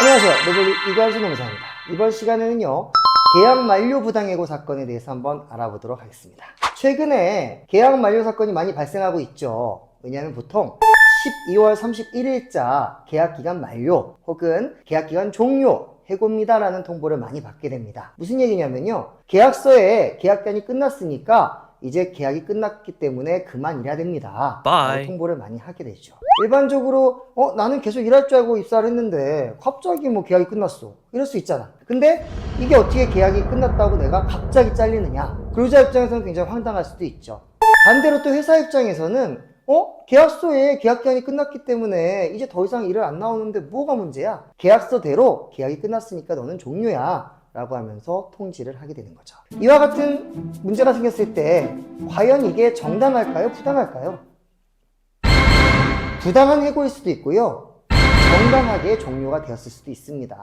안녕하세요. 노블리 이관수 농사입니다. 이번 시간에는요. 계약 만료 부당해고 사건에 대해서 한번 알아보도록 하겠습니다. 최근에 계약 만료 사건이 많이 발생하고 있죠. 왜냐하면 보통 12월 31일자 계약 기간 만료 혹은 계약 기간 종료 해고입니다라는 통보를 많이 받게 됩니다. 무슨 얘기냐면요. 계약서에 계약기간이 끝났으니까 이제 계약이 끝났기 때문에 그만 일해야 됩니다. Bye. 통보를 많이 하게 되죠. 일반적으로 어 나는 계속 일할 줄 알고 입사를 했는데 갑자기 뭐 계약이 끝났어. 이럴 수 있잖아. 근데 이게 어떻게 계약이 끝났다고 내가 갑자기 잘리느냐? 근로자 입장에서는 굉장히 황당할 수도 있죠. 반대로 또 회사 입장에서는 어? 계약서에 계약 기간이 끝났기 때문에 이제 더 이상 일을 안 나오는데 뭐가 문제야? 계약서대로 계약이 끝났으니까 너는 종료야. 라고 하면서 통지를 하게 되는 거죠. 이와 같은 문제가 생겼을 때 과연 이게 정당할까요? 부당할까요? 부당한 해고일 수도 있고요. 정당하게 종료가 되었을 수도 있습니다.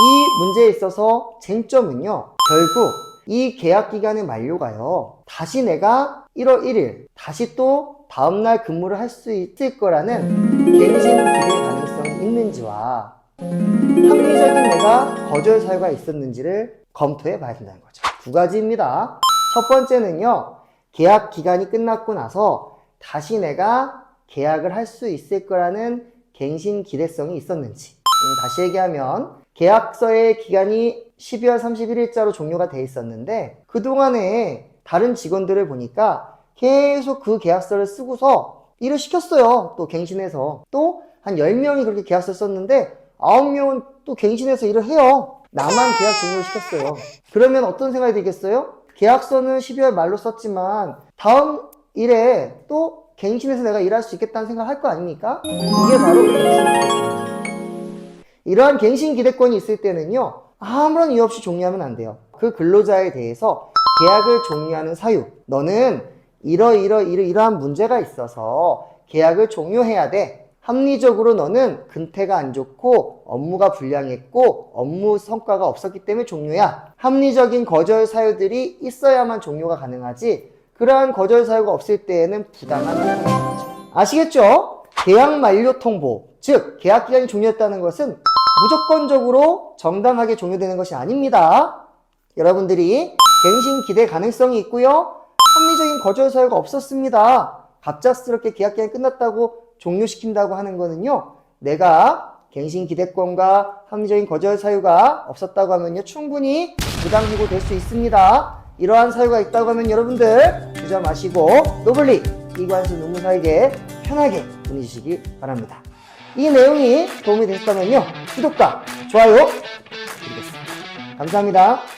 이 문제에 있어서 쟁점은요. 결국 이 계약 기간의 만료가요. 다시 내가 1월 1일 다시 또 다음날 근무를 할 수 있을 거라는 갱신 기대 가능성이 있는지와 내가 거절 사유가 있었는지를 검토해 봐야 된다는 거죠. 두 가지입니다. 첫 번째는요. 계약 기간이 끝났고 나서 다시 내가 계약을 할 수 있을 거라는 갱신 기대성이 있었는지. 음, 다시 얘기하면 계약서의 기간이 12월 31일자로 종료가 돼 있었는데 그동안에 다른 직원들을 보니까 계속 그 계약서를 쓰고서 일을 시켰어요. 또 갱신해서. 또 한 10명이 그렇게 계약서 썼는데 9명은 또 갱신해서 일을 해요. 나만 계약 종료를 시켰어요. 그러면 어떤 생각이 들겠어요? 계약서는 12월 말로 썼지만 다음 일에 또 갱신해서 내가 일할 수 있겠다는 생각을 할 거 아닙니까? 이게 바로 갱신. 이러한 갱신 기대권이 있을 때는요, 아무런 이유 없이 종료하면 안 돼요. 그 근로자에 대해서 계약을 종료하는 사유, 너는 이러이러 이러이러한 문제가 있어서 계약을 종료해야 돼. 합리적으로 너는 근태가 안 좋고 업무가 불량했고 업무 성과가 없었기 때문에 종료야. 합리적인 거절 사유들이 있어야만 종료가 가능하지. 그러한 거절 사유가 없을 때에는 부당한 행위죠. 아시겠죠? 계약 만료 통보, 즉 계약 기간이 종료했다는 것은 무조건적으로 정당하게 종료되는 것이 아닙니다. 여러분들이 갱신 기대 가능성이 있고요. 합리적인 거절 사유가 없었습니다. 갑작스럽게 계약 기간이 끝났다고 종료시킨다고 하는 거는요. 내가 갱신 기대권과 합리적인 거절 사유가 없었다고 하면요. 충분히 부당 해고 될 수 있습니다. 이러한 사유가 있다고 하면 여러분들 주저 마시고 노블리 이관수 노무사에게 편하게 보내주시기 바랍니다. 이 내용이 도움이 되셨다면요. 구독과 좋아요 드리겠습니다. 감사합니다.